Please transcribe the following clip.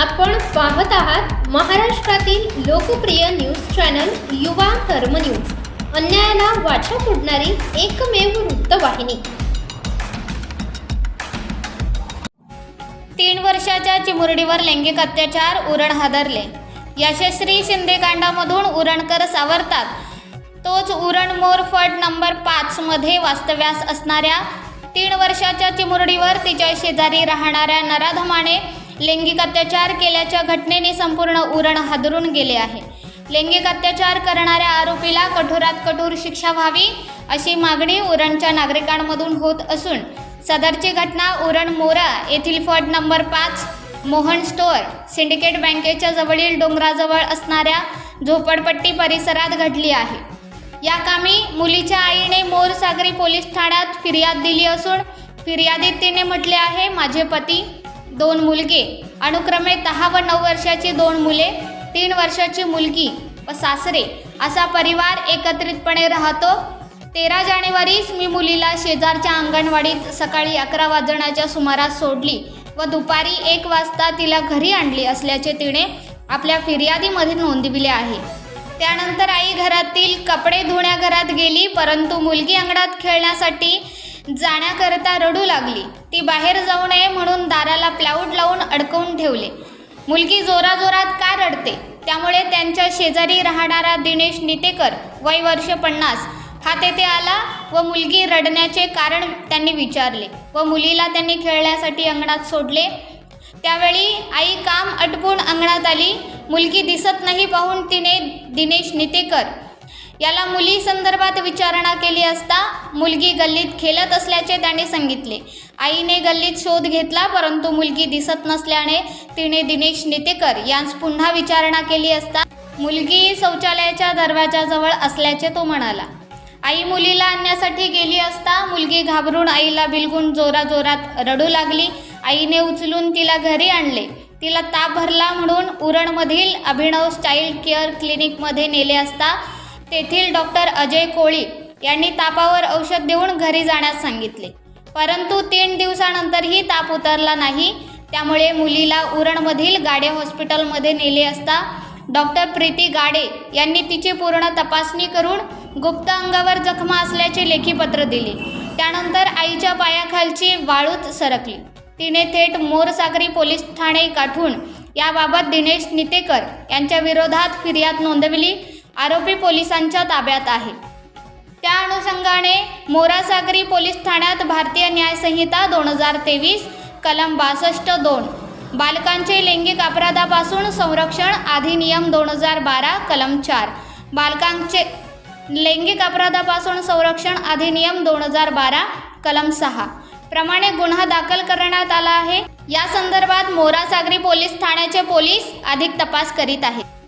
आपण पाहत आहात महाराष्ट्रातील लोकप्रिय न्यूज चॅनल युवा कर्म न्यूज. अन्यायाला वाचा फोडणारी एकमेव वृत्तवाहिनी. तीन वर्षाच्या चिमुरडीवर लैंगिक अत्याचार उरण हादरले. यशस्वी शिंदेकांडामधून उरणकर सावरतात. तोच उरण मोरफड नंबर पाचमध्ये वास्तव्यास असणाऱ्या तीन वर्षाच्या चिमुरडीवर तिच्या शेजारी राहणाऱ्या नराधमाने लैंगिक अत्याचार केल्याच्या घटनेने संपूर्ण उरण हादरून गेले आहे. लैंगिक अत्याचार करणाऱ्या आरोपीला कठोरात कठोर शिक्षा व्हावी अशी मागणी उरणच्या नागरिकांमधून होत असून सदरची घटना उरण मोरा येथील फट नंबर पाच मोहन स्टोअर सिंडिकेट बँकेच्या जवळील डोंगराजवळ असणाऱ्या झोपडपट्टी परिसरात घडली आहे. या कामी मुलीच्या आईने मोरसागरी पोलीस ठाण्यात फिर्याद दिली असून फिर्यादीत तिने म्हटले आहे माझे पती दोन मुलगे. अनुक्रमे दहा व नऊ वर्षाची दोन मुले तीन वर्षाची मुलगी व सासरे. असा परिवार एकत्रितपणे राहतो. तेरा जानेवारीस मी मुलीला शेजारच्या अंगणवाडीत सकाळी अकरा वाजण्याच्या सुमारास सोडली व दुपारी एक वाजता तिला घरी आणली असल्याचे तिने आपल्या फिर्यादीमध्ये नोंदविले आहे. त्यानंतर आई घरातील कपडे धुण्याघरात गेली परंतु मुलगी अंगणात खेळण्यासाठी जाण्याकरता रडू लागली. ती बाहेर जाऊ नये म्हणून दाराला प्लाऊड लावून अडकवून ठेवले. मुलगी जोराजोरात का रडते? त्यामुळे त्यांच्या शेजारी राहणारा दिनेश नितेकर वय वर्ष पन्नास हा तेथे आला व मुलगी रडण्याचे कारण त्यांनी विचारले व मुलीला त्यांनी खेळण्यासाठी अंगणात सोडले. त्यावेळी आई काम अटपून अंगणात आली. मुलगी दिसत नाही पाहून तिने दिनेश नितेकर याला मुली संदर्भात विचारणा केली असता मुलगी गल्लीत खेळत असल्याचे त्याने सांगितले. आईने गल्लीत शोध घेतला परंतु मुलगी दिसत नसल्याने तिने दिनेश नितेकर यांस पुन्हा विचारणा केली असता मुलगी शौचालयाच्या दरवाजाजवळ असल्याचे तो म्हणाला. आई मुलीला आणण्यासाठी गेली असता मुलगी घाबरून आईला बिलगून जोराजोरात रडू लागली. आईने उचलून तिला घरी आणले. तिला ताप भरला म्हणून उरणमधील अभिनव चाइल्ड केअर क्लिनिकमध्ये नेले असता तेथील डॉक्टर अजय कोळी यांनी तापावर औषध देऊन घरी जाण्यास सांगितले. परंतु तीन दिवसानंतरही ताप उतरला नाही. त्यामुळे मुलीला उरणमधील गाडे हॉस्पिटलमध्ये नेले असता डॉक्टर प्रीती गाडे यांनी तिची पूर्ण तपासणी करून गुप्त अंगावर जखमा असल्याचे लेखीपत्र दिले. त्यानंतर आईच्या पायाखालची वाळूच सरकली. तिने थेट मोरसागरी पोलीस ठाणे गाठून याबाबत दिनेश नितेकर यांच्या विरोधात फिर्याद नोंदवली आरोपी पोलिसांच्या ताब्यात आहे. त्या अनुषंगाने मोरासागरी पोलीस ठाण्यात भारतीय न्यायसंहिता दोन हजार तेवीस कलम बासष्ट दोन बालकांचे लैंगिक अपराधापासून संरक्षण अधिनियम दोन हजार बारा कलम चार बालकांचे लैंगिक अपराधापासून संरक्षण अधिनियम दोन हजार बारा कलम सहा. प्रमाणे गुन्हा दाखल करण्यात आला आहे. या संदर्भात मोरासागरी पोलीस ठाण्याचे पोलीस अधिक तपास करीत आहेत.